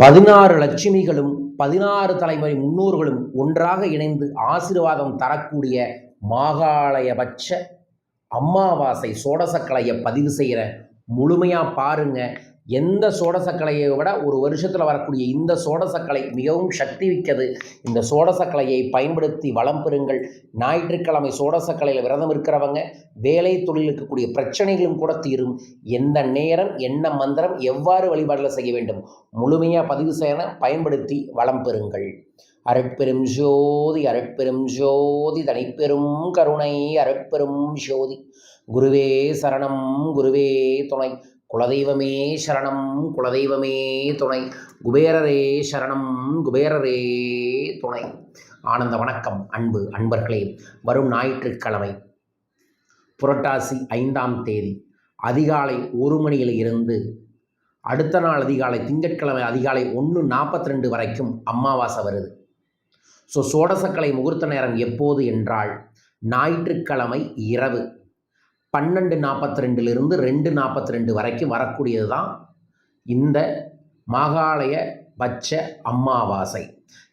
பதினாறு லட்சுமிகளும் பதினாறு தலைமுறை முன்னோர்களும் ஒன்றாக இணைந்து ஆசீர்வாதம் தரக்கூடிய மாகாலயபட்ச அமாவாசை சோடசக்கலையை பதிவு செய்கிற முழுமையாக பாருங்க. எந்த சோடசக்கலையை விட ஒரு வருஷத்தில் வரக்கூடிய இந்த சோடசக்கலை மிகவும் சக்தி மிக்கது. இந்த சோடசக்கலையை பயன்படுத்தி வளம் பெறுங்கள். ஞாயிற்றுக்கிழமை சோடசக்கலையில் விரதம் இருக்கிறவங்க வேலை தொழில் இருக்கக்கூடிய பிரச்சனைகளும் கூட தீரும். எந்த நேரம் என்ன மந்திரம் எவ்வாறு வழிபாடில் செய்ய வேண்டும் முழுமையாக பதிவு செய்ய பயன்படுத்தி வளம் பெறுங்கள். அருட்பெரும் ஜோதி அருட்பெரும் ஜோதி தனிப்பெரும் கருணை அருட்பெரும் ஜோதி. குருவே சரணம் குருவே துணை. குலதெய்வமே சரணம் குலதெய்வமே துணை. குபேரரே சரணம் குபேரரே துணை. ஆனந்த வணக்கம் அன்பு அன்பர்களே. வரும் ஞாயிற்றுக்கிழமை புரட்டாசி ஐந்தாம் தேதி அதிகாலை ஒரு மணியில் இருந்து அடுத்த நாள் அதிகாலை திங்கட்கிழமை அதிகாலை ஒன்று நாற்பத்தி ரெண்டு வரைக்கும் அமாவாசை வருது. ஸோ சோடசக்கலை முகூர்த்த நேரம் எப்போது என்றால் ஞாயிற்றுக்கிழமை இரவு. பன்னெண்டு நாற்பத்தி ரெண்டுலேருந்து ரெண்டு நாற்பத்தி ரெண்டு வரைக்கும் வரக்கூடியது தான் இந்த மாகாலய பட்ச அமாவாசை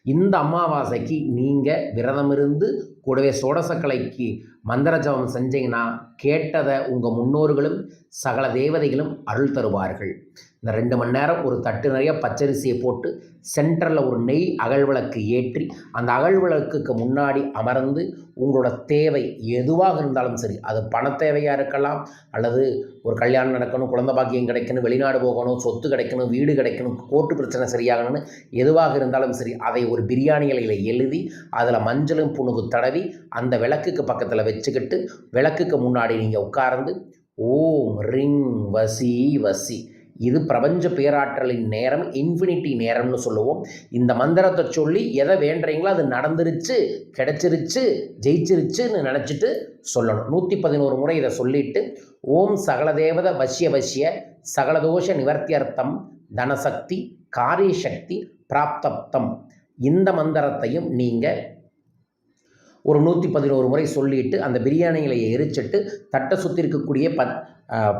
இந்த அமாவாசைக்கு நீங்கள் விரதம் இருந்து கூடவே சோடசக்கலைக்கு மந்திர ஜபம் செஞ்சீங்கன்னா கேட்டதை உங்கள் முன்னோர்களும் சகல தேவதைகளும் அருள் தருவார்கள். இந்த ரெண்டு மணி நேரம் ஒரு தட்டு நிறைய பச்சரிசியை போட்டு சென்டரில் ஒரு நெய் அகழ்விளக்கு ஏற்றி அந்த அகழ்விளக்குக்கு முன்னாடி அமர்ந்து உங்களோட தேவை எதுவாக இருந்தாலும் சரி அது பண தேவையாக இருக்கலாம் அல்லது ஒரு கல்யாணம் நடக்கணும் குழந்தை பாக்கியம் கிடைக்கணும் வெளிநாடு போகணும் சொத்து கிடைக்கணும் வீடு கிடைக்கணும் கோர்ட்டு பிரச்சனை சரியாகணும்னு எதுவாக இருந்தாலும் சரி அதை ஒரு பிரியாணி இலையில் எழுதி அதில் மஞ்சளும் புணுகு தடவி அந்த விளக்குக்கு பக்கத்தில் வச்சுக்கிட்டு விளக்குக்கு முன்னாடி நீங்கள் உட்கார்ந்து ஓம் ரிங் வசி வசி. இது பிரபஞ்ச பேராற்றலின் நேரம் இன்ஃபினிட்டி நேரம்னு சொல்லுவோம். இந்த மந்திரத்தை சொல்லி எதை வேண்டுறீங்களோ அது நடந்துருச்சு கிடச்சிருச்சு ஜெயிச்சிருச்சுன்னு நினச்சிட்டு சொல்லணும். நூற்றி பதினோரு முறை இதை சொல்லிட்டு ஓம் சகலதேவத வசிய வசிய சகலதோஷ நிவர்த்தியர்த்தம் தனசக்தி காரியசக்தி பிராப்தப்தம் இந்த மந்திரத்தையும் நீங்கள் ஒரு நூற்றி பதினோரு முறை சொல்லிட்டு அந்த பிரியாணி இலையை எரிச்சிட்டு தட்டை சுற்றி இருக்கக்கூடிய ப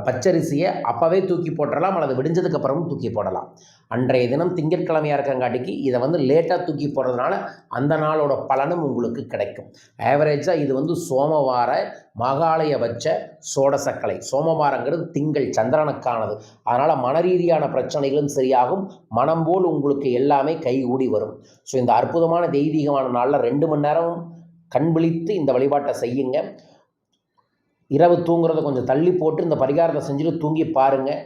பச்சரிசியை அப்போவே தூக்கி போட்டலாம் அல்லது விடிஞ்சதுக்கப்புறமும் தூக்கி போடலாம். அன்றைய தினம் திங்கட்கிழமையாக இருக்கங்காட்டிக்கு இதை வந்து லேட்டாக தூக்கி போடுறதுனால அந்த நாளோட பலனும் உங்களுக்கு கிடைக்கும். ஆவரேஜாக இது வந்து சோமவார மகாலய வச்ச சோடசக்கலை சோமவாரங்கிறது திங்கள் சந்திரனுக்கானது. அதனால் மன ரீதியான பிரச்சனைகளும் சரியாகும். மனம் போல் உங்களுக்கு எல்லாமே கைகூடி வரும். ஸோ இந்த அற்புதமான தெய்வீகமான நாளில் ரெண்டு மணி நேரம் கண் விழித்து இந்த வழிபாட்டை செய்யுங்க. இரவு தூங்குறத கொஞ்சம் தள்ளி போட்டு இந்த பரிகாரத்தை செஞ்சுட்டு தூங்கி பாருங்கள்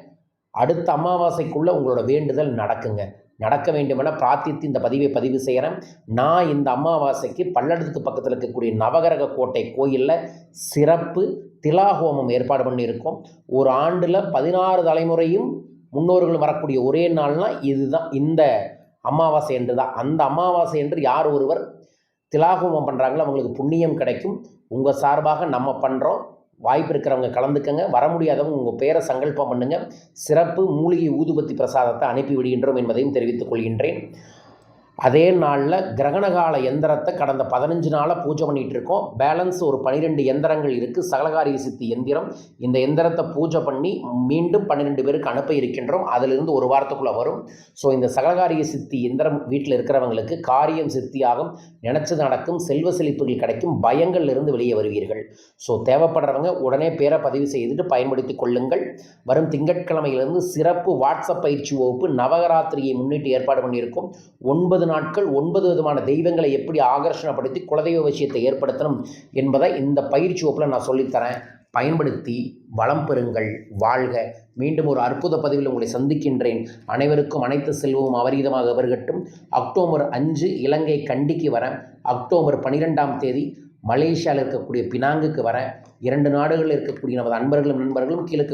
அடுத்த அமாவாசைக்குள்ளே உங்களோட வேண்டுதல் நடக்குங்க. நடக்க வேண்டுமென பிரார்த்தித்து இந்த பதிவை பதிவு செய்கிறேன் நான் இந்த அமாவாசைக்கு பல்லடத்துக்கு பக்கத்தில் இருக்கக்கூடிய நவகரக கோட்டை கோயிலில் சிறப்பு திலாஹோமம் ஏற்பாடு பண்ணியிருக்கோம். ஒரு ஆண்டில் பதினாறு தலைமுறையும் முன்னோர்கள் வரக்கூடிய ஒரே நாள்னால் இதுதான் இந்த அமாவாசை என்று தான் அந்த அமாவாசை என்று யார் ஒருவர் திலாகோமம் பண்ணுறாங்களோ அவங்களுக்கு புண்ணியம் கிடைக்கும். உங்கள் சார்பாக நம்ம பண்ணுறோம் வாய்ப்பு இருக்கிறவங்க கலந்துக்கங்க. வர முடியாதவங்க உங்கள் பேரை சங்கல்பம் பண்ணுங்கள் சிறப்பு மூலிகை ஊதுபத்தி பிரசாதத்தை அனுப்பி விடுகின்றோம் என்பதையும் தெரிவித்துக் கொள்கின்றேன். அதே நாளில் கிரகணகால எந்திரத்தை கடந்த பதினஞ்சு நாளாக பூஜை பண்ணிகிட்டு இருக்கோம் பேலன்ஸ் ஒரு பன்னிரெண்டு எந்திரங்கள் இருக்குது சகலகாரிய சித்தி எந்திரம். இந்த எந்திரத்தை பூஜை பண்ணி மீண்டும் பன்னிரெண்டு பேருக்கு அனுப்ப இருக்கின்றோம். அதிலிருந்து ஒரு வாரத்துக்குள்ளே வரும். ஸோ இந்த சகலகாரிய சித்தி எந்திரம் வீட்டில் இருக்கிறவங்களுக்கு காரியம் சித்தியாகும் நினச்சது நடக்கும் செல்வ செழிப்புகள் கிடைக்கும் பயங்கள்லேருந்து வெளியே வருவீர்கள். ஸோ தேவைப்படுறவங்க உடனே பேரை பதிவு செய்துட்டு பயன்படுத்தி கொள்ளுங்கள். வரும் திங்கட்கிழமையிலிருந்து சிறப்பு வாட்ஸ்அப் பயிற்சி வகுப்பு நவராத்திரியை முன்னிட்டு ஏற்பாடு பண்ணியிருக்கோம். ஒன்பது நாட்கள் ஒன்பது விதமான தெய்வங்களை எப்படி ஆகர்ஷணப்படுத்தி குலதெய்வ விஷயத்தை ஏற்படுத்தணும் என்பதை இந்த பயிற்சி வகுப்பில் நான் சொல்லித்தரேன் பயன்படுத்தி வளம் பெறுங்கள் வாழ்க. மீண்டும் ஒரு அற்புத பதிவில் உங்களை சந்திக்கின்றேன். அனைவருக்கும் அனைத்து செல்வமும் அபரீதமாக வருகட்டும். அக்டோபர் அஞ்சு இலங்கை கண்டிக்கு வர அக்டோபர் பனிரெண்டாம் தேதி மலேசியாவில் இருக்கக்கூடிய பினாங்குக்கு வர இரண்டு நாடுகளில் இருக்கக்கூடிய நமது அன்பர்களும் நண்பர்களும் கீழே